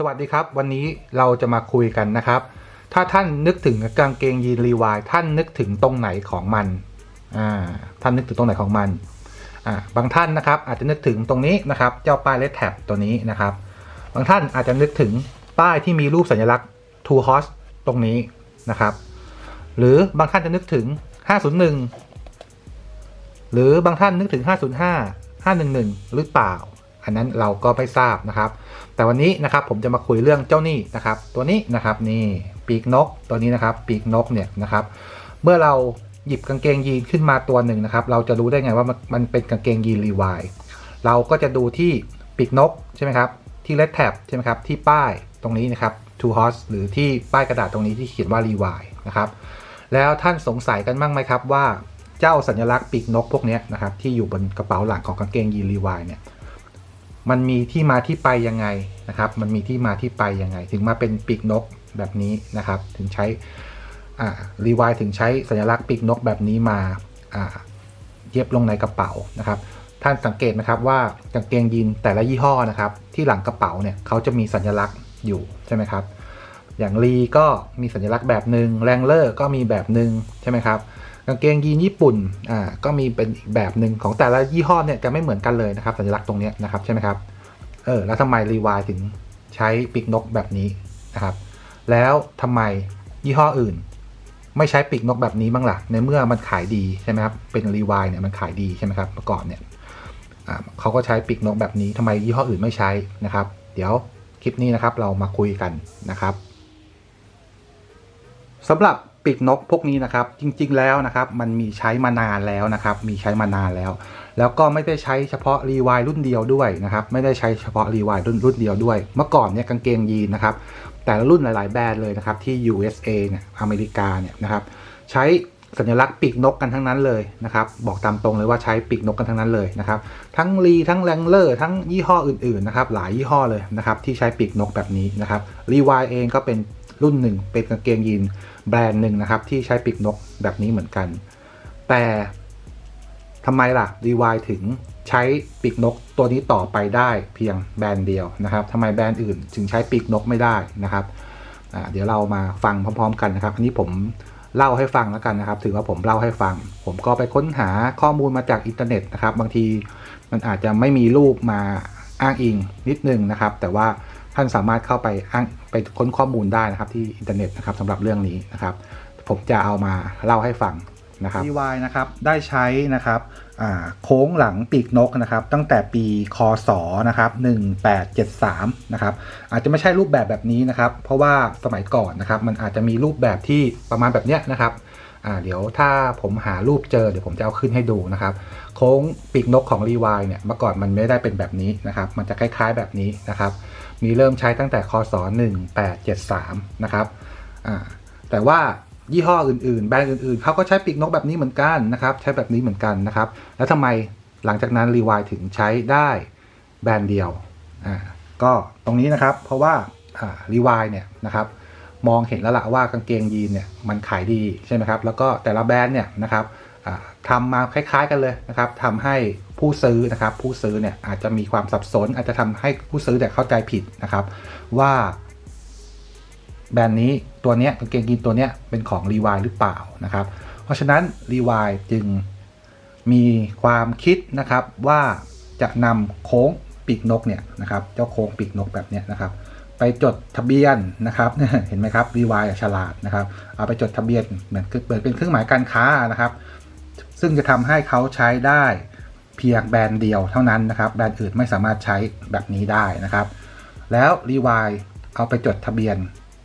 สวัสดีครับ วันนี้เราจะมาคุยกันนะครับ ถ้าท่านนึกถึงกางเกงยีนรีวายท่านนึกถึงตรงไหนของมันอ่าท่านนึกถึงตรงไหนของมันอ่าบางท่านนะครับ อาจจะนึกถึงตรงนี้นะครับ เจ้าป้ายเลดแท็บตัวนี้นะครับ บางท่านอาจจะนึกถึงป้ายที่มีรูปสัญลักษณ์ two horse ตรงนี้นะครับ หรือบางท่านจะนึกถึง 501 หรือบางท่านนึกถึง 505 511 หรือเปล่า อันนั้นเราก็ไม่ทราบนะครับ แต่วันนี้นะครับผมจะมาคุยเรื่องเจ้าหนี่นะครับ ตัวนี้นะครับนี่ปีกนกตัวนี้นะครับ ปีกนกเนี่ยนะครับ เมื่อเราหยิบกางเกงยีนขึ้นมาตัวหนึ่งนะครับ เราจะรู้ได้ไงว่ามันเป็นกางเกงยีนรีวายเราก็จะดูที่ปีกนกใช่ไหมครับที่เลดแท็บใช่ไหมครับที่ป้ายตรงนี้นะครับ two horse หรือที่ป้ายกระดาษตรงนี้ที่เขียนว่ารีวายนะครับแล้วท่านสงสัยกันบ้างไหมครับว่าเจ้าสัญลักษณ์ปีกนกพวกนี้นะครับที่อยู่บนกระเป๋าหลังของกางเกงยีนรีวายเนี่ย มันมีที่มาที่ไปยังไงนะครับ มันมีที่มาที่ไปยังไง ถึงมาเป็นปีกนกแบบนี้นะครับ ถึงใช้รีวายถึงใช้สัญลักษณ์ปีกนกแบบนี้มาอ่าเย็บลงในกระเป๋านะครับ ท่านสังเกตนะครับว่ากางเกงยีนแต่ละยี่ห้อนะครับ ที่หลังกระเป๋าเนี่ยเขาจะมีสัญลักษณ์อยู่ใช่ไหมครับ อย่างลีก็มีสัญลักษณ์แบบหนึ่งแรงเลอร์ก็มีแบบหนึ่งใช่ไหมครับ กางเกงยีนญี่ปุ่นอ่าก็มีเป็นอีกแบบหนึ่งของแต่ละยี่ห้อเนี่ยจะไม่เหมือนกันเลยนะครับ สัญลักษณ์ตรงนี้นะครับใช่ไหมครับเออแล้วทำไมรีวายถึงใช้ปีกนกแบบนี้นะครับ แล้วทำไมยี่ห้ออื่น ไม่ใช้ปีกนกแบบนี้บ้างล่ะ ในเมื่อมันขายดีใช่ไหมครับเป็นรีวายเนี่ยมันขายดีใช่ไหมครับเมื่อก่อนเนี่ยอ่าเขาก็ใช้ปีกนกแบบนี้ทำไมยี่ห้ออื่นไม่ใช้นะครับ เดี๋ยวคลิปนี้นะครับเรามาคุยกันนะครับสำหรับ ปีกนกพวกนี้นะครับ จริง ๆ แล้วนะครับ มันมีใช้มานานแล้วนะครับ มีใช้มานานแล้ว แล้วก็ไม่ได้ใช้เฉพาะรีวายรุ่นเดียวด้วยนะครับ ไม่ได้ใช้เฉพาะรีวายรุ่นรุ่นเดียวด้วย เมื่อก่อนเนี่ยกางเกงยีนนะครับ แต่ละรุ่นหลาย ๆ แบรนด์เลยนะครับ ที่ USA เนี่ย อเมริกาเนี่ยนะครับ ใช้สัญลักษณ์ปีกนกกันทั้งนั้นเลยนะครับ บอกตามตรงเลยว่าใช้ปีกนกกันทั้งนั้นเลยนะครับ ทั้งรีทั้งแรงเลอร์ทั้งยี่ห้ออื่น ๆ นะครับ หลายยี่ห้อเลยนะครับที่ใช้ปีกนกแบบนี้นะครับรีวายเองก็เป็น รุ่นหนึ่งเป็นกางเกงยีนแบรนด์หนึ่งนะครับ ที่ใช้ปีกนกแบบนี้เหมือนกัน แต่ทำไมล่ะรีวายถึงใช้ปีกนกตัวนี้ต่อไปได้เพียงแบรนด์เดียวนะครับทำไมแบรนด์อื่นถึงใช้ปีกนกไม่ได้นะครับเดี๋ยวเรามาฟังพร้อม ๆ กันนะครับ อันนี้ผมเล่าให้ฟังแล้วกันนะครับ ถือว่าผมเล่าให้ฟัง ผมก็ไปค้นหาข้อมูลมาจากอินเทอร์เน็ตนะครับ บางทีมันอาจจะไม่มีรูปมาอ้างอิงนิดนึงนะครับ แต่ว่า ท่านสามารถเข้าไปอ้างไปค้นข้อมูลได้นะครับที่อินเทอร์เน็ตนะครับสำหรับเรื่องนี้นะครับ ผมจะเอามาเล่าให้ฟังนะครับ DY นะครับได้ใช้นะครับโค้งหลังปีกนกนะครับ ตั้งแต่ปีคศนะครับ1873นะครับอาจจะไม่ใช่รูปแบบแบบนี้นะครับ เพราะว่าสมัยก่อนนะครับ มันอาจจะมีรูปแบบที่ประมาณแบบเนี้ยนะครับเดี๋ยวถ้าผมหารูปเจอเดี๋ยวผมจะเอาขึ้นให้ดูนะครับ โค้งปีกนกของรีวายเนี่ยเมื่อก่อนมันไม่ได้เป็นแบบนี้นะครับ มันจะคล้ายๆแบบนี้นะครับ มีเริ่มใช้ตั้งแต่คศ1873 นะครับแต่ว่ายี่ห้ออื่นๆ แบรนด์อื่นๆเขาก็ใช้ปีกนกแบบนี้เหมือนกันนะครับ ใช้แบบนี้เหมือนกันนะครับ แล้วทำไมหลังจากนั้นรีวายถึงใช้ได้แบรนด์เดียวอ่าก็ตรงนี้นะครับเพราะว่ารีวายเนี่ยนะครับมองเห็นแล้วละว่ากางเกงยีนเนี่ยมันขายดีใช่ไหมครับแล้วก็แต่ละแบรนด์เนี่ยนะครับทำมาคล้ายๆกันเลยนะครับทำให้ ผู้ซื้อนะครับ ผู้ซื้อเนี่ยอาจจะมีความสับสน อาจจะทำให้ผู้ซื้อเนี่ยเข้าใจผิดนะครับ ว่า แบรนด์นี้ตัวเนี้ยกางเกงยีนตัวเนี้ยเป็นของรีวายหรือเปล่านะครับ เพราะฉะนั้นรีวายจึงมีความคิดนะครับว่าจะนำโค้งปีกนกเนี่ยนะครับ เจ้าโค้งปีกนกแบบเนี้ยนะครับ ไปจดทะเบียนนะครับเห็นไหมครับรีวายฉลาดนะครับ เอาไปจดทะเบียนเหมือนเหมือนเป็นเครื่องหมายการค้านะครับ ซึ่งจะทำให้เขาใช้ได้ เพียงแบรนด์เดียวเท่านั้นนะครับแบรนด์อื่นไม่สามารถใช้แบบนี้ได้นะครับ แล้วรีวายเอาไปจดทะเบียน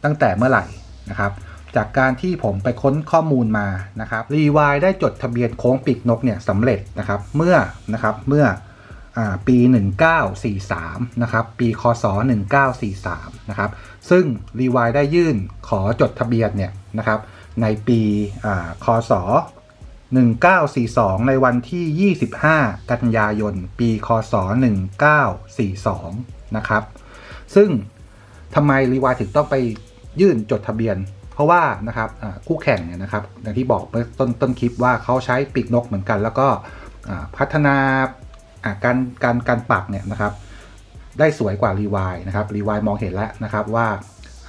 ตั้งแต่เมื่อไหร่นะครับ จากการที่ผมไปค้นข้อมูลมานะครับรีวายได้จดทะเบียนโค้งปีกนกเนี่ยสำเร็จนะครับเมื่อนะครับเมื่ออาปี 1943 นะครับ ปี คศ 1943 นะครับ ซึ่งรีวายได้ยื่นขอจดทะเบียนเนี่ยนะครับ ในปี คศ 1942 ในวันที่ 25 กันยายน ปี คศ 1942 นะครับ ซึ่งทำไมรีวายถึงต้องไปยื่นจดทะเบียน เพราะว่านะครับคู่แข่งเนี่ยนะครับอย่างที่บอกเมื่อต้นต้นคลิปว่าเขาใช้ปีกนกเหมือนกัน แล้วก็พัฒนาการการการปักเนี่ยนะครับ ได้สวยกว่ารีวายนะครับรีวายมองเห็นแล้วนะครับว่า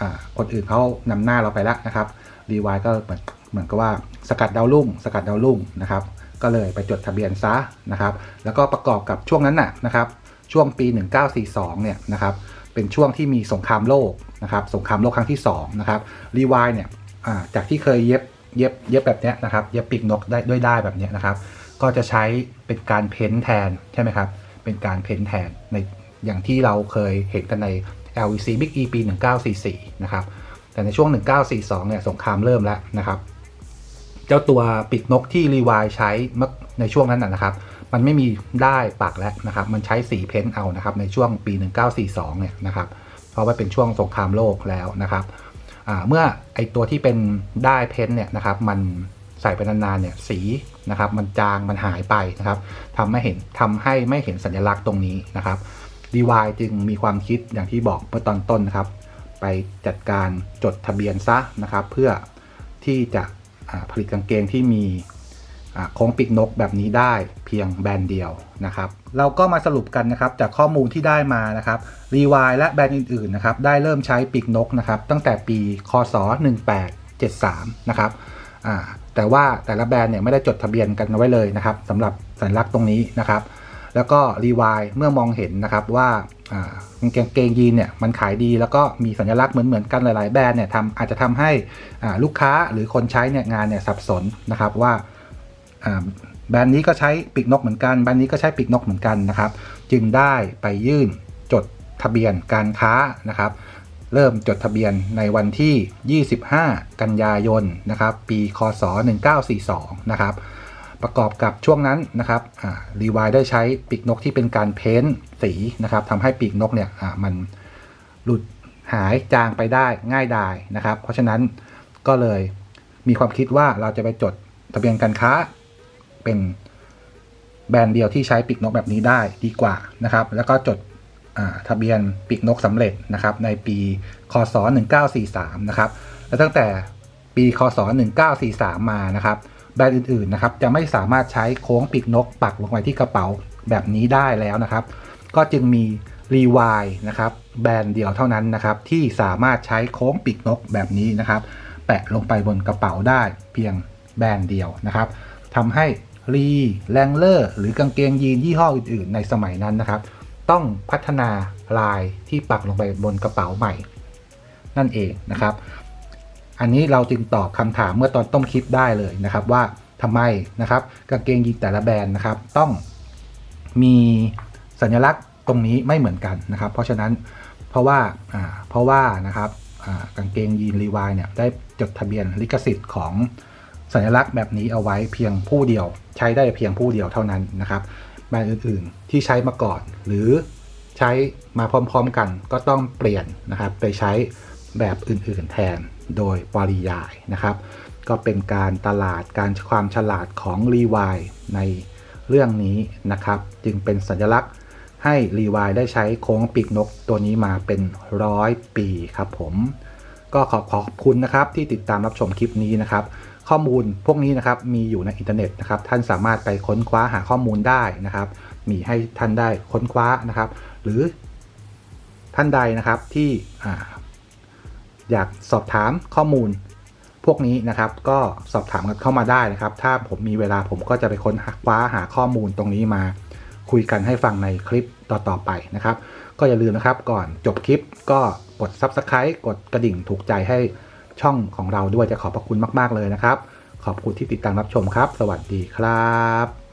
อ่าคนอื่นเขานำหน้าเราไปแล้วนะครับรีวายก็เหมือน เหมือนกับว่าสกัดดาวรุ่ง สกัดดาวรุ่งนะครับ ก็เลยไปจดทะเบียนซะนะครับ แล้วก็ประกอบกับช่วงนั้นน่ะนะครับ ช่วงปี 1942 เนี่ยนะครับเป็นช่วงที่มีสงครามโลกนะครับสงครามโลกครั้งที่2นะครับรีวายเนี่ยจากที่เคยเย็บเย็บเย็บแบบเนี้ยนะครับเย็บปีกนกได้ด้วยได้แบบเนี้ยนะครับ ก็จะใช้เป็นการเพ้นแทนใช่ไหมครับเป็นการเพ้นแทนในอย่างที่เราเคยเห็นกันใน LVC Big E ปี 1944 นะครับแต่ในช่วง 1942 เนี่ยสงครามเริ่มแล้วนะครับ เจ้าตัวปีกนกที่รีวายใช้ในช่วงนั้นนะครับ มันไม่มีได้ปักแล้วนะครับ มันใช้สีเพ้นท์เอานะครับ ในช่วงปี 1942 เนี่ยนะครับ เพราะว่าเป็นช่วงสงครามโลกแล้วนะครับเมื่อไอตัวที่เป็นได้เพ้นท์เนี่ยนะครับ มันใส่ไปนานๆเนี่ยสีนะครับ มันจางมันหายไปนะครับทำให้เห็นทำให้ไม่เห็นสัญลักษณ์ตรงนี้นะครับ DY จึงมีความคิดอย่างที่บอกเมื่อตอนต้นนะครับ ไปจัดการจดทะเบียนซะนะครับ เพื่อที่จะ ผลิตกางเกงที่มีโค้งปีกนกแบบนี้ได้เพียงแบรนด์เดียวนะครับ เราก็มาสรุปกันนะครับจากข้อมูลที่ได้มานะครับรีวายและแบรนด์อื่นๆนะครับได้เริ่มใช้ปีกนกนะครับตั้งแต่ปีคศ 1873 นะครับแต่ว่าแต่ละแบรนด์เนี่ยไม่ได้จดทะเบียนกันไว้เลยนะครับสำหรับสัญลักษณ์ตรงนี้นะครับ แล้วก็รีวายเมื่อมองเห็นนะครับว่ากางเกงเกงยีนเนี่ยมันขายดีแล้วก็มีสัญลักษณ์เหมือนเหมือนๆกันหลาย ๆ แบรนด์เนี่ยทำอาจจะทำให้ลูกค้าหรือคนใช้เนี่ยงานเนี่ยสับสนนะครับว่าอ่าแบรนด์นี้ก็ใช้ปีกนกเหมือนกันแบรนด์นี้ก็ใช้ปีกนกเหมือนกันนะครับ จึงได้ไปยื่นจดทะเบียนการค้านะครับ เริ่มจดทะเบียนในวันที่ 25 กันยายนนะครับ ปี คศ 1942 นะครับ ประกอบกับช่วงนั้นนะครับรีวายได้ใช้ปีกนกที่เป็นการเพ้นสีนะครับทำให้ปีกนกเนี่ยมันหลุดหายจางไปได้ง่ายดายนะครับ เพราะฉะนั้นก็เลยมีความคิดว่าเราจะไปจดทะเบียนการค้า เป็นแบรนด์เดียวที่ใช้ปีกนกแบบนี้ได้ดีกว่านะครับ แล้วก็จดทะเบียนปีกนกสำเร็จนะครับ ในปีคศ1943นะครับและตั้งแต่ปีคศ1943 มานะครับ แบรนด์อื่นๆนะครับจะไม่สามารถใช้โค้งปีกนกปักลงไปที่กระเป๋าแบบนี้ได้แล้วนะครับ ก็จึงมีรีวายนะครับแบรนด์เดียวเท่านั้นนะครับที่สามารถใช้โค้งปีกนกแบบนี้นะครับ แปะลงไปบนกระเป๋าได้เพียงแบรนด์เดียวนะครับทำให้รีแลงเลอร์หรือกางเกงยีนยี่ห้ออื่นๆ ในสมัยนั้นนะครับ ต้องพัฒนาลายที่ปักลงไปบนกระเป๋าใหม่ นั่นเองนะครับ อันนี้เราจึงตอบคำถามเมื่อตอนต้นคลิปได้เลยนะครับว่าทำไมนะครับกางเกงยีนแต่ละแบรนด์นะครับ ต้องมีสัญลักษณ์ตรงนี้ไม่เหมือนกันนะครับ เพราะฉะนั้นเพราะว่าเพราะว่านะครับกางเกงยีนรีวายเนี่ยได้จดทะเบียนลิขสิทธิ์ของสัญลักษณ์แบบนี้เอาไว้เพียงผู้เดียว ใช้ได้เพียงผู้เดียวเท่านั้นนะครับแบรนด์อื่นๆ ที่ใช้มาก่อน หรือใช้มาพร้อมๆกันก็ต้องเปลี่ยนนะครับ ไปใช้แบบอื่นๆแทน โดยปริยายนะครับ ก็เป็นการตลาดการความฉลาดของรีวายในเรื่องนี้นะครับ จึงเป็นสัญลักษณ์ให้รีวายได้ใช้โค้งปีกนกตัวนี้มาเป็นร้อยปีครับผมก็ขอขอบคุณนะครับที่ติดตามรับชมคลิปนี้นะครับ ข้อมูลพวกนี้นะครับมีอยู่ในอินเทอร์เน็ตนะครับ ท่านสามารถไปค้นคว้าหาข้อมูลได้นะครับ มีให้ท่านได้ค้นคว้านะครับ หรือท่านใดนะครับที่ อยากสอบถามข้อมูล พวกนี้นะครับก็สอบถามกันเข้ามาได้นะครับ ถ้าผมมีเวลาผมก็จะไปค้นคว้าหาข้อมูลตรงนี้มา คุยกันให้ฟังในคลิปต่อๆไปนะครับ ก็อย่าลืมนะครับก่อนจบคลิปก็กด Subscribe กดกระดิ่งถูกใจให้ช่องของเราด้วยจะขอบพระคุณมาก ๆ เลยนะครับ ขอบคุณที่ติดตามรับชมครับ สวัสดีครับ